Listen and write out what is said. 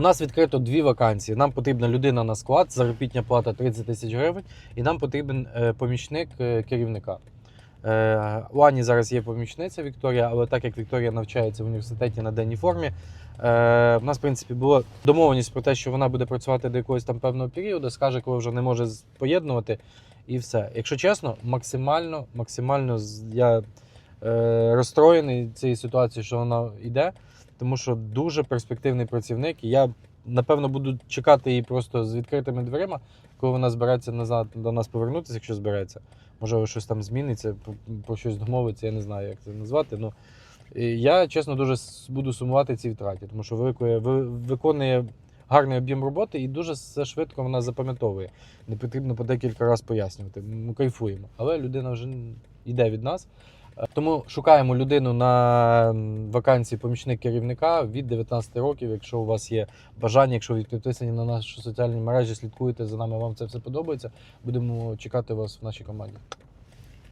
У нас відкрито дві вакансії. Нам потрібна людина на склад, заробітня плата 30 тисяч гривень, і нам потрібен е, помічник е, керівника. Е, У Ані зараз є помічниця Вікторія, але так як Вікторія навчається в університеті на денній формі, в нас, в принципі, була домовленість про те, що вона буде працювати до якогось там певного періоду, скаже, коли вже не може поєднувати, і все. Якщо чесно, максимально, максимально я розстроєний цією ситуацією, що вона йде, тому що дуже перспективний працівник. І я напевно буду чекати її просто з відкритими дверима, коли вона збереться назад до нас повернутися, якщо збереться. Можливо, щось там зміниться, про, щось домовиться, я не знаю, як це назвати. Ну, я, чесно, дуже буду сумувати цій втраті, тому що виконує, виконує гарний об'єм роботи і дуже все швидко вона запам'ятовує. Не потрібно по декілька разів пояснювати. Ми кайфуємо. Але людина вже йде від нас. Тому шукаємо людину на вакансії помічник керівника від 19 років. Якщо у вас є бажання, якщо підписані на наші соціальні мережі, слідкуєте за нами, вам це все подобається. Будемо чекати вас в нашій команді.